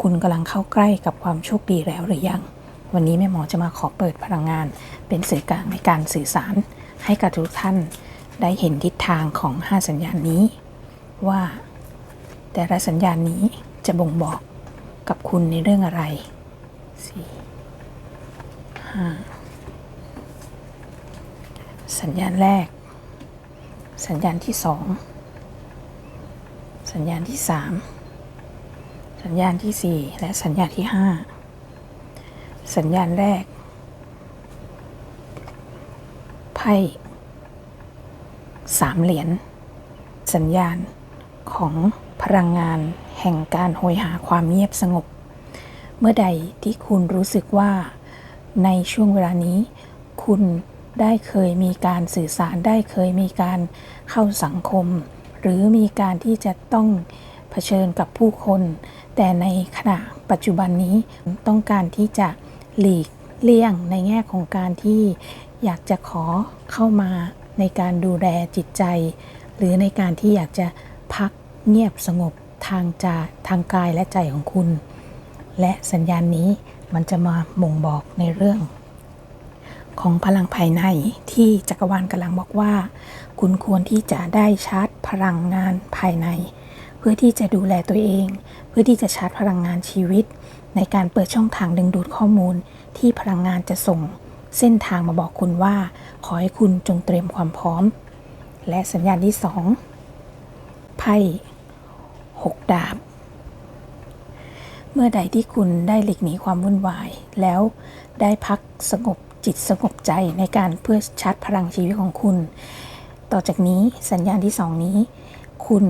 คุณกำลังเข้าใกล้กับความโชคดีแล้วหรือยัง วันนี้แม่หมอจะมาขอเปิดพลังงาน เป็นสื่อกลางในการสื่อสาร ให้กับทุกท่านได้เห็นทิศทางของ 5 สัญญาณนี้ ว่า แต่ละสัญญาณนี้จะบ่งบอกกับคุณในเรื่องอะไรสี่ห้าสัญญาณแรก สัญญาณที่สองสัญญาณที่สาม สัญญาณที่สี่และสัญญาณที่ห้าสัญญาณแรก ไพ่สามเหรียญสัญญาณของพลังงานแห่งการโหยหาความเงียบสงบ เมื่อใดที่คุณรู้สึกว่าในช่วงเวลานี้ คุณได้เคยมีการสื่อสารได้เคยมีการเข้าสังคม หรือมีการที่จะต้อง เผชิญกับผู้คน แต่ในขณะปัจจุบันนี้ต้องการที่จะหลีกเลี่ยงในแง่ของการที่อยากจะขอเข้ามาในการดูแลจิตใจ หรือในการที่อยากจะพักเงียบสงบทางจาทางกายและใจของคุณ และสัญญาณนี้มันจะมาบ่งบอกในเรื่อง ของพลังภายในที่จักรวาลกำลังบอกว่า คุณควรที่จะได้ชาร์จพลังงานภายใน เพื่อที่จะดูแลตัวเอง เพื่อที่จะชาร์จพลังงานชีวิต ในการเปิดช่องทางดึงดูดข้อมูล ที่พลังงานจะส่ง เส้นทางมาบอกคุณว่า ขอให้คุณจงเตรียมความพร้อม และสัญญาณที่สองไพ่หกดาบ เมื่อใดที่คุณได้หลีกหนีความวุ่นวาย แล้วได้พักสงบจิตสงบใจในการเพื่อชาร์จพลังชีวิตของคุณ ต่อจากนี้สัญญาณที่สองนี้ คุณ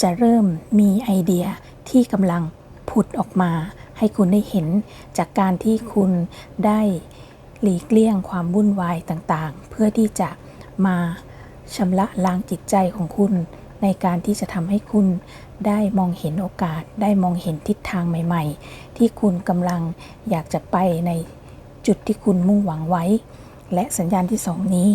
จะเริ่มมีไอเดียที่กำลังผุดออกมา ให้คุณได้เห็นจากการที่คุณได้หลีกเลี่ยงความวุ่นวายต่างๆ เพื่อที่จะมาชำระล้างจิตใจของคุณ ในการที่จะทำให้คุณได้มองเห็นโอกาส ได้มองเห็นทิศทางใหม่ๆ ที่คุณกำลังอยากจะไปในจุดที่คุณมุ่งหวังไว้ และสัญญาณที่สองนี้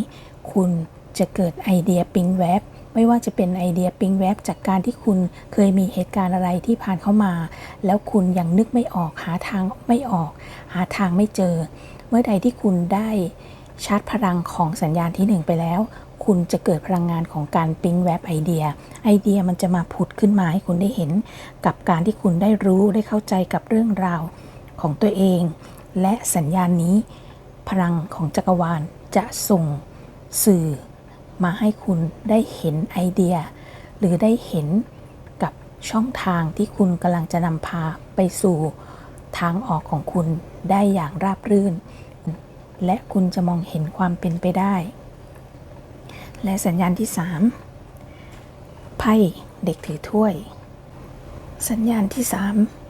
คุณจะเกิดไอเดียปิ๊งแวบ ไม่ว่าจะเป็นไอเดียปิงแวบจากการที่คุณเคยมีเหตุการณ์อะไรที่ผ่านเข้ามา แล้วคุณยังนึกไม่ออกหาทางไม่ออก หาทางไม่เจอ เมื่อใดที่คุณได้ชาร์จพลังของสัญญาณที่หนึ่งไปแล้ว คุณจะเกิดพลังงานของการปิ๊งแวบไอเดีย ไอเดียมันจะมาผุดขึ้นมาให้คุณได้เห็น กับการที่คุณได้รู้ได้เข้าใจกับเรื่องราวของตัวเอง และสัญญาณนี้ พลังของจักรวาลจะส่งสื่อ มาให้คุณได้เห็นไอเดีย หรือได้เห็นกับช่องทางที่คุณกำลังจะนำพาไปสู่ทางออกของคุณได้อย่างราบรื่น และคุณจะมองเห็นความเป็นไปได้ และสัญญาณที่ 3 ไพ่เด็กถือถ้วย สัญญาณที่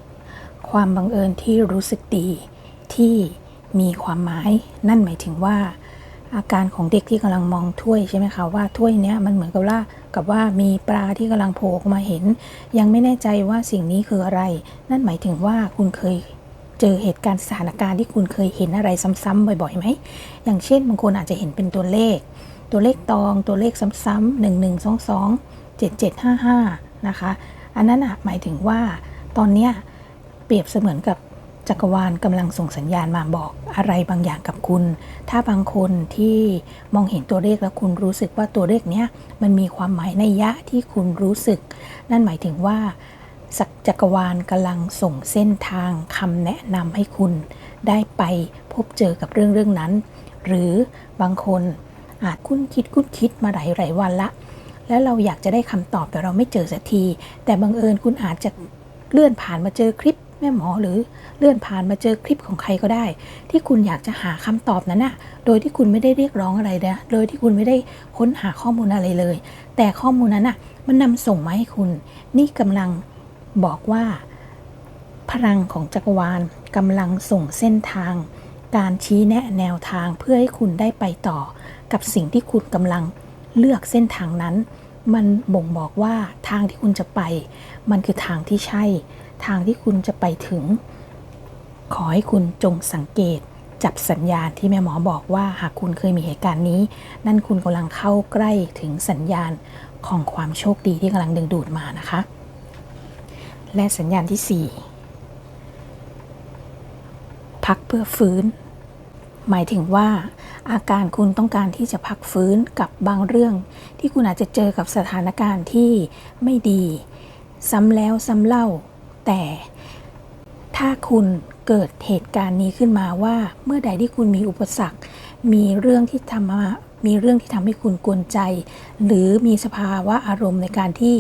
3 ความบังเอิญที่รู้สึกดีที่มีความหมาย นั่นหมายถึงว่า อาการของเด็กที่กำลังมองถ้วยใช่ไหมคะว่าถ้วยเนี้ยมันเหมือนกับว่ากับว่ามีปลาที่กำลังโผล่ออกมาเห็น ยังไม่แน่ใจว่าสิ่งนี้คืออะไร นั่นหมายถึงว่าคุณเคยเจอเหตุการณ์สถานการณ์ที่คุณเคยเห็นอะไรซ้ำๆบ่อยๆไหม อย่างเช่นบางคนอาจจะเห็นเป็นตัวเลข ตัวเลขตอง ตัวเลขซ้ำๆหนึ่งหนึ่งสองสองเจ็ดเจ็ดห้าห้านะคะ อันนั้นหมายถึงว่าตอนเนี้ยเปรียบเสมือนกับ จักรวาลกำลังส่งสัญญาณมาบอกอะไรบางอย่างกับคุณ ถ้าบางคนที่มองเห็นตัวเลขแล้วคุณรู้สึกว่าตัวเลขเนี้ยมันมีความหมายในยะที่คุณรู้สึก นั่นหมายถึงว่าจักรวาลกำลังส่งเส้นทางคำแนะนำให้คุณได้ไปพบเจอกับเรื่องเรื่องนั้น หรือบางคนอาจคุ้นคิดคุ้นคิดมาหลายหลายวันละ แล้วเราอยากจะได้คำตอบแต่เราไม่เจอสักที แต่บังเอิญคุณอาจจะเลื่อนผ่านมาเจอคลิป แม่หมอหรือเลื่อนผ่านมาเจอคลิปของใครก็ได้ ที่คุณอยากจะหาคำตอบนั้นน่ะโดยที่คุณไม่ได้เรียกร้องอะไรนะโดยที่คุณไม่ได้ค้นหาข้อมูลอะไรเลย แต่ข้อมูลนั้นน่ะมันนำส่งมาให้คุณ นี่กำลังบอกว่า พลังของจักรวาลกำลังส่งเส้นทาง การชี้แนะแนวทางเพื่อให้คุณได้ไปต่อ กับสิ่งที่คุณกำลังเลือกเส้นทางนั้น มันบ่งบอกว่าทางที่คุณจะไป มันคือทางที่ใช่ ทางที่คุณจะไปถึง ขอให้คุณจงสังเกตจับสัญญาณที่แม่หมอบอกว่าหากคุณเคยมีเหตุการณ์นี้ นั่นคุณกำลังเข้าใกล้ถึงสัญญาณของความโชคดีที่กำลังดึงดูดมานะคะ และสัญญาณที่พักเพื่อฟื้น หมายถึงว่า อาการคุณต้องการที่จะพักฟื้นกับบางเรื่อง ที่คุณอาจจะเจอกับสถานการณ์ที่ไม่ดี ซ้ำแล้วซ้ำเล่า แต่ถ้าคุณเกิดเหตุการณ์นี้ขึ้นมาว่าเมื่อใดที่คุณมีอุปสรรค มีเรื่องที่ทำมามีเรื่องที่ทำให้คุณกวนใจ หรือมีสภาวะอารมณ์ในการที่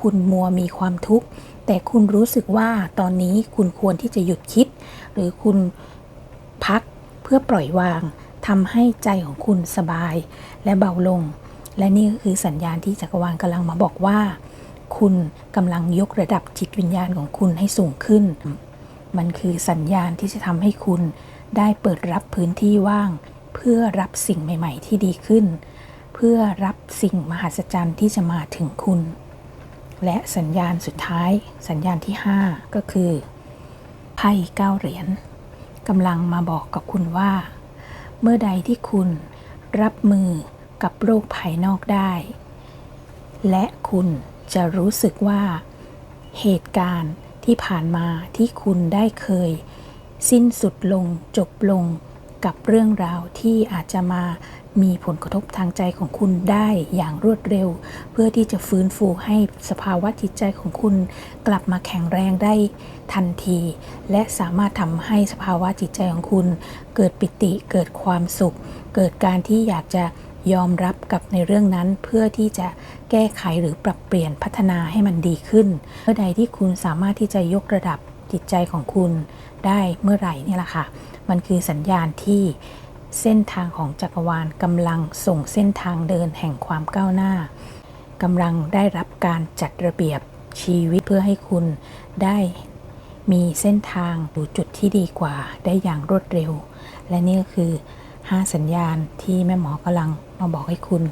คุณมัวมีความทุกข์ แต่คุณรู้สึกว่าตอนนี้คุณควรที่จะหยุดคิด หรือคุณพักเพื่อปล่อยวางทำให้ใจของคุณสบายและเบาลง และนี่ก็คือสัญญาณที่จักรวาลกำลังมาบอกว่า คุณกำลังยกระดับจิตวิญญาณของคุณให้สูงขึ้น มันคือสัญญาณที่จะทำให้คุณได้เปิดรับพื้นที่ว่าง เพื่อรับสิ่งใหม่ ๆ ที่ดีขึ้น เพื่อรับสิ่งมหัศจรรย์ที่จะมาถึงคุณ และสัญญาณสุดท้าย สัญญาณที่ 5 ก็คือไพ่เก้าเหรียญกำลังมาบอกกับคุณว่า เมื่อใดที่คุณรับมือกับโรคภายนอกได้ และคุณ จะรู้สึกว่า เหตุการณ์ที่ผ่านมาที่คุณได้เคย สิ้นสุดลงจบลงกับเรื่องราวที่อาจจะมามีผลกระทบทางใจของคุณได้อย่างรวดเร็ว เพื่อที่จะฟื้นฟูให้สภาวะจิตใจของคุณ กลับมาแข็งแรงได้ทันที และสามารถทำให้สภาวะจิตใจของคุณ เกิดปิติเกิดความสุข เกิดการที่อยากจะ ยอมรับกับในเรื่องนั้นเพื่อที่จะแก้ไขหรือปรับเปลี่ยนพัฒนาให้มันดีขึ้น เมื่อใดที่คุณสามารถที่จะยกระดับจิตใจของคุณได้เมื่อไหร่นี่แหละค่ะ มันคือสัญญาณที่เส้นทางของจักรวาลกำลังส่งเส้นทางเดินแห่งความก้าวหน้ากำลังได้รับการจัดระเบียบชีวิตเพื่อให้คุณได้มีเส้นทางหรือจุดที่ดีกว่าได้อย่างรวดเร็ว และนี่ก็คือ 5 สัญญาณที่แม่หมอกำลังมาบอกให้คุณ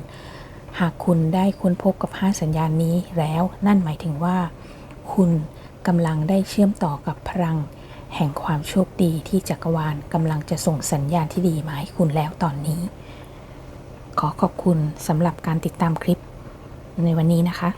หากคุณได้ค้นพบกับ 5 สัญญาณนี้แล้วนั่นหมายถึงว่า คุณกำลังได้เชื่อมต่อกับพลัง แห่งความโชคดีที่จักรวาลกำลังจะส่งสัญญาณที่ดีมาให้คุณแล้วตอนนี้ ขอขอบคุณสำหรับการติดตามคลิปในวันนี้นะคะ